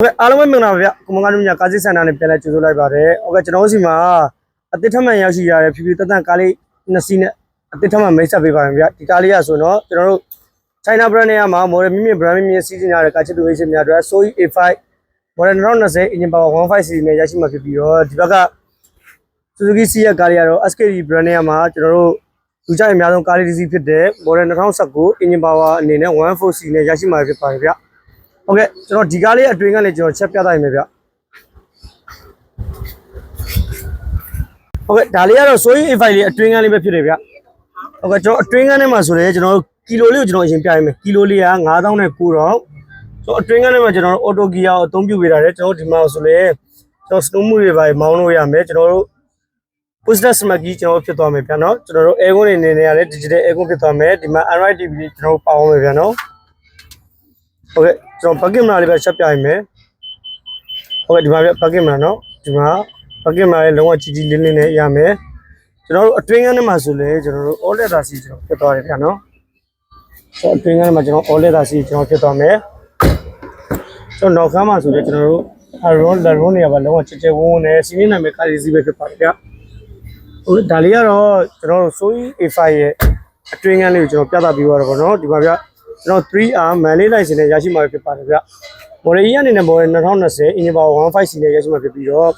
ဟုတ်ကဲ့အားလုံးပဲမင်္ဂလာပါဗျကိုမင်္ဂလာမြတ်ကားစစ်စင်တာနဲ့ပြန်လဲကြိုဆိုလိုက်ပါတယ်ဟုတ်ကဲ့ကျွန်တော်တို့စီမှာအတစ်ထက်မှန်ရောက်ရှိရတဲ့ဖြူဖြူတက်တက်ကားလေးနှစ်စီးနဲ့အတစ်ထက်မှန်မိတ်ဆက်ပေးပါမယ်ဗျဒီကားလေးကဆိုတော့ကျွန်တော်တို့ China brand နဲ့မှာ model မြင့်မြင့် brand မြင့်မြင့်စီးစင်ရတဲ့ကားချစ်သူဝိတ်စင်များအတွက် Soy A5 model 2020 engine power 15 cc နဲ့ရရှိမှာဖြစ်ပြီးတော့ဒီဘက်က Suzuki C ရဲ့ကားလေးကတော့ SKD brand နဲ့မှာကျွန်တော်တို့လူကြိုက်အများဆုံးကားလေးတစ်စီးဖြစ်တဲ့ model 2019 engine power အနေနဲ့ 14cc နဲ့ရရှိမှာဖြစ်ပါတယ်ဗျ ဟုတ်ကဲ့ကျွန်တော်ဒီကားလေးအတွင်းကလည်းကျွန်တော်ချက်ပြသနိုင်မယ်ဗျဟုတ်ကဲ့ဒါလေးကတော့ Soy A5 လေးအတွင်းကလေးပဲဖြစ်တယ်ဗျဟုတ်ကဲ့ကျွန်တော်အတွင်းကထဲမှာဆိုရင်ကျွန်တော်တို့ကီလိုလေးကိုကျွန်တော်အရင်ပြရမယ်ကီလိုလေးက9000နဲ့9တော့ကျွန်တော်အတွင်းကထဲမှာကျွန်တော်တို့ auto gear ကိုအသုံးပြုပေးတာလေကျွန်တော်တို့ဒီမှာဆိုရင်ကျွန်တော် snow မှုတွေပါမောင်းလို့ရမယ်ကျွန်တော်တို့ push smart key ကျွန်တော်ဖြစ်သွားမယ်ဗျာနော်ကျွန်တော်တို့ aircon နေနေရလဲ digital aircon ဖြစ်သွားမယ်ဒီမှာ Android TV ကျွန်တော်တို့ပါအောင်မယ်ဗျာနော် ဟုတ်ကဲ့ကျွန်တော် bucket မှာလေးပဲချက်ပြရမယ်ဟုတ်ကဲ့ဒီမှာဗျ bucket မှာနော်ဒီမှာ bucket မှာလည်းလုံးဝကြီးကြီးလင်းလင်းနဲ့ရမယ်ကျွန်တော်တို့အတွင်းကန်းထဲမှာဆိုလဲကျွန်တော်တို့ all leather စီကျွန်တော်ဖြစ်သွားတယ်ဗျာနော်ဆိုအတွင်းကန်းထဲမှာကျွန်တော် all leather စီကျွန်တော်ဖြစ်သွားမယ်ကျွန်တော်နောက်ခန်းမှာဆိုလဲကျွန်တော်တို့ aron laron နေရာပါလုံးဝချေချေဝန်းဝန်းနဲ့စီးနေနိုင်မဲ့ကားလေးစီးပဲဖြစ်ပါတယ်ဗျာဟိုဒါလေးကတော့ကျွန်တော်တို့ Soy A5 ရဲ့အတွင်းကန်းလေးကိုကျွန်တော်ပြသပေးသွားတော့ဗောနော်ဒီမှာဗျ ကျွန်တော် 3R Manly license နဲ့ရရှိမှာဖြစ်ပါတယ်ဗျ model E အနေနဲ့ model 2020 engine power 15C နဲ့ရရှိမှာဖြစ်ပြီးတော့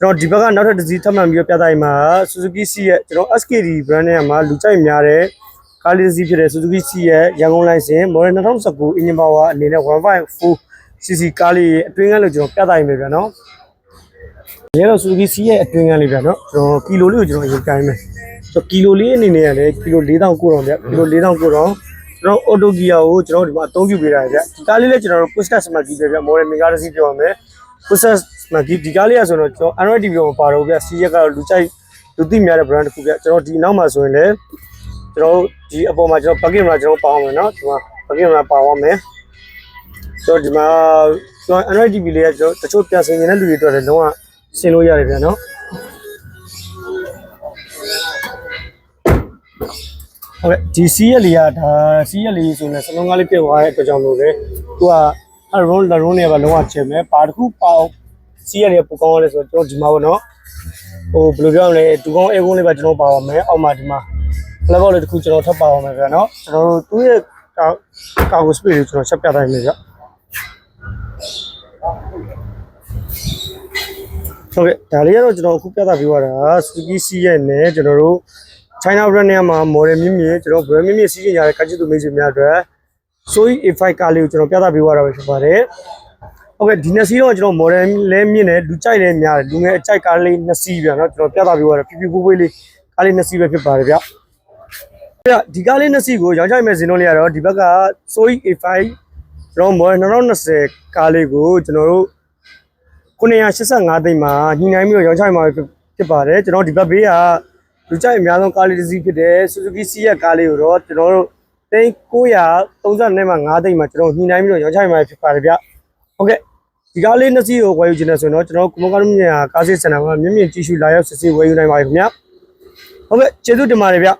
ကျွန်တော်ဒီဘက်ကနောက်ထပ်တစ်စီးထပ်မံပြီးတော့ပြသရင်မှာ Suzuki C ရဲ့ကျွန်တော် SKD brand နဲ့မှာလူကြိုက်များတဲ့ကားလေးတစ်စီးဖြစ်တဲ့ Suzuki C ရဲ့ရန်ကုန် license model 2019 engine power အနေနဲ့ 1.4cc ကားလေးရဲ့အတွင်းကန်းလေးကိုကျွန်တော်ပြသရင်ပဲဗျနော်ဒီကတော့ Suzuki C ရဲ့အတွင်းကန်းလေးဗျာနော်ကျွန်တော်ကီလိုလေးကိုကျွန်တော်အရင်ကိုင်းမယ်ကျွန်တော်ကီလိုလေးအနေနဲ့ရတယ်ကီလို4900ဗျကီလို4900 ကျွန်တော် auto gear ကိုကျွန်တော်ဒီမှာအသုံးပြုပေးတာဗျဒီကားလေးလည်းကျွန်တော်တို့ push start smart key ပဲဗျ model မင်္ဂလာစီပြောရမယ် push start smart key ဒီကားလေးကဆိုတော့ကျွန်တော် Android TV မှာပါတော့ဗျ C ရက်ကတော့လူကြိုက်လူသိများတဲ့ brand တစ်ခုဗျကျွန်တော်ဒီနောက်မှာဆိုရင်လည်းကျွန်တော်ဒီအပေါ်မှာကျွန်တော် bucket မှာကျွန်တော်ပါအောင်မယ်နော်ဒီမှာ bucket မှာပါအောင်မယ်ကျွန်တော်ဒီမှာကျွန်တော် Android TV လေးကကျွန်တော်တချို့ပြန်ဆင်နေတဲ့လူတွေအတွက်လည်းလုံးဝဆင်လို့ရတယ်ဗျာနော် ဟုတ်ကဲ့ဒီစီးရက်လေးကဒါစီးရက်လေးဆိုရင်စလုံးကားလေးပြတ်သွားတဲ့အတွက်ကြောင့်လို့လေသူကအဲရွန်လရွန်နဲ့ပဲလုံးဝချင်မယ်ပါတစ်ခုပေါစီးရက်လေးပူကောင်းလဲဆိုတော့ကျွန်တော်ဒီမှာပေါ့နော်ဟိုဘယ်လိုပြောရမလဲဒူကောင်းအဲကုန်းလေးပဲကျွန်တော်ပါအောင်မယ်အောက်မှာဒီမှာဖလက်ဘောက်လေးတစ်ခုကျွန်တော်ထပ်ပါအောင်မယ်ဗျာနော်ကျွန်တော်တို့သူ့ရဲ့ကာကာကိုစပီလေးကျွန်တော်ချက်ပြတိုင်းမယ်ဗျာဟုတ်ကဲ့ဒါလေးကတော့ကျွန်တော်အခုပြသပေးသွားတာ Suzuki C ရဲ့နဲ့ကျွန်တော်တို့ China Brand နဲ့မှာ model မြင့်မြင့်ကျွန်တော် brand မြင့်မြင့်စီးကျင်ကြတဲ့ကချစ်သူမိတ်ဆွေများအတွက် Soy A5 ကားလေးကိုကျွန်တော်ပြသပေးသွားတာပဲဖြစ်ပါတယ်။ဟုတ်ကဲ့ဒီနှစ်စီးတော့ကျွန်တော် model လဲမြင့်တယ်လူကြိုက်လဲများတယ်လူငယ်အကြိုက်ကားလေးနှစ်စီးပြန်နော်ကျွန်တော်ပြသပေးသွားတာပြပြပွေးပွေးလေးကားလေးနှစ်စီးပဲဖြစ်ပါတယ်ဗျ။အဲ့ဒီကားလေးနှစ်စီးကိုရောင်းချမဲ့ဇင်းတော့လေးရတော့ဒီဘက်က Soy A5 ကျွန်တော် model 2020ကားလေးကိုကျွန်တော်တို့985သိန်းမှာညှိနှိုင်းပြီးတော့ရောင်းချမှာဖြစ်ပါတယ်ကျွန်တော်ဒီဘက်ဘေးက လူကြိုက်အများဆုံးကားလေးတစ်စီးဖြစ်တဲ့ Suzuki C ရဲ့ကားလေးကိုတော့ကျွန်တော်တို့သိန်း930နဲ့မှ9သိန်းမှာကျွန်တော်ညှိနှိုင်းပြီးတော့ရောင်းချမှာဖြစ်ပါတယ်ဗျဟုတ်ကဲ့ဒီကားလေးနှစ်စီးကိုဝယ်ယူခြင်းနဲ့ဆိုရင်တော့ကျွန်တော်ကုမကားမြင့်ကားစစ်စင်တာမှာမြင့်မြင့်ကြည့်ရှုလာရောက်စစ်ဆေးဝယ်ယူနိုင်ပါပြီခင်ဗျဟုတ်ကဲ့ကျေးဇူးတင်ပါတယ်ဗျ